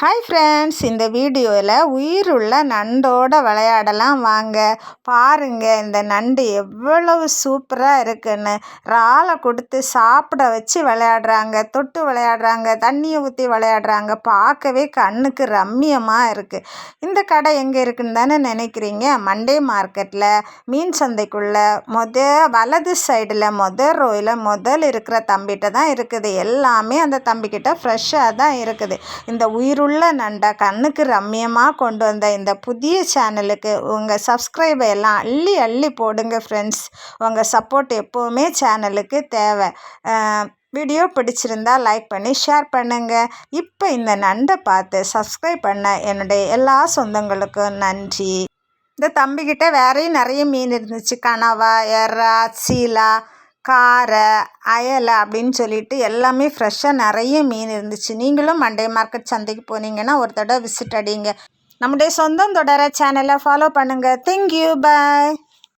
Hi friends இந்த வீடியோவில் உயிருள்ள நண்டோட விளையாடலாம் வாங்க. பாருங்க இந்த நண்டு எவ்வளவு சூப்பராக இருக்குன்னு. இறாலை கொடுத்து சாப்பிட வச்சு விளையாடுறாங்க தொட்டு விளையாடுறாங்க தண்ணியை ஊற்றி விளையாடுறாங்க. பார்க்கவே கண்ணுக்கு ரம்மியமாக இருக்குது இந்த கடை எங்கே இருக்குன்னு தானே நினைக்கிறீங்க? மண்டே மார்க்கெட்டில் மீன் சந்தைக்குள்ளே மொத வலது சைடில் மொத ரோயில் முதல் இருக்கிற தம்பிகிட்ட தான் இருக்குது. எல்லாமே அந்த தம்பிக்கிட்ட ஃப்ரெஷ்ஷாக தான் இருக்குது. இந்த உயிருள்ள நண்டை கண்ணுக்கு ரம்மியமாக கொண்டு வந்த இந்த புதிய சேனலுக்கு உங்கள் சப்ஸ்கிரைபை எல்லாம் அள்ளி அள்ளி போடுங்க ஃப்ரெண்ட்ஸ் உங்கள் சப்போர்ட் எப்போவுமே சேனலுக்கு தேவை. வீடியோ பிடிச்சிருந்தா லைக் பண்ணி ஷேர் பண்ணுங்கள் இப்போ இந்த நண்டை பார்த்து சப்ஸ்கிரைப் பண்ண என்னுடைய எல்லா சொந்தங்களுக்கும் நன்றி. இந்த தம்பிக்கிட்ட வேறையும் நிறைய மீன் இருந்துச்சு. கனவா எறா சீலா காரை அயலை அப்படின்னு சொல்லிட்டு எல்லாமே ஃப்ரெஷ்ஷாக நிறைய மீன் இருந்துச்சு. நீங்களும் மண்டே மார்க்கெட் சந்தைக்கு போனீங்கன்னா ஒரு தடவை விசிட் அடிங்க நம்முடைய சொந்தம் தொடர சேனலை ஃபாலோ பண்ணுங்கள் தேங்க்யூ பாய்